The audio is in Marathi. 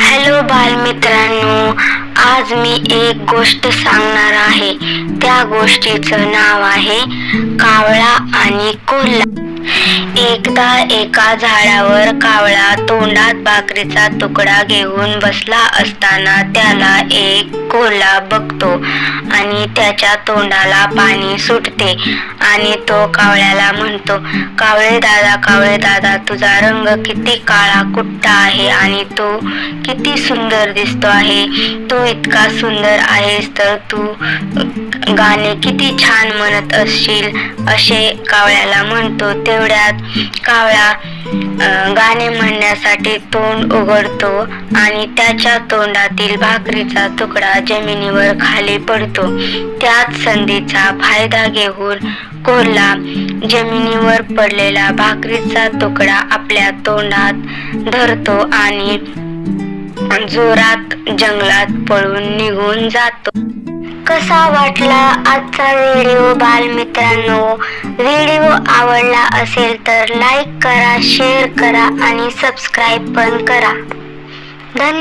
हॅलो बालमित्रांनो आज मी एक गोष्ट सांगणार आहे. त्या गोष्टीचं नाव आहे कावळा आणि कोल्हा. एकदा एका झाडावर कावळा तोंडात भाकरीचा तुकडा घेऊन बसला असताना त्याला एक कोल्हा बघतो. आणि त्याच्या तोंडाला पाणी सुटते आणि तो कावळ्याला म्हणतो कावळे दादा कावळे दादा तुझा रंग किती काळा कुट्टा आहे आणि तो किती सुंदर दिसतो आहे. तू इतका सुंदर आहेस तर तू गाणे किती छान म्हणत असशील असे कावळ्याला म्हणतो. तेवढ्यात कावळा गाणे गाणे म्हणण्यासाठी तोंड उघडतो आणि त्याच्या तोंडातील भाकरीचा तुकडा जमिनीवर खाली पडतो. त्याच संधीचा फायदा घेऊन कोल्हा जमिनीवर पडलेला भाकरीचा तुकडा आपल्या तोंडात धरतो आणि जोरात जंगलात पळून निघून जातो. कसा वाटला आजचा व्हिडिओ बालमित्रांनो? व्हिडिओ आवडला असेल तर लाईक करा शेअर करा आणि सबस्क्राईब पण करा. धन्यवाद.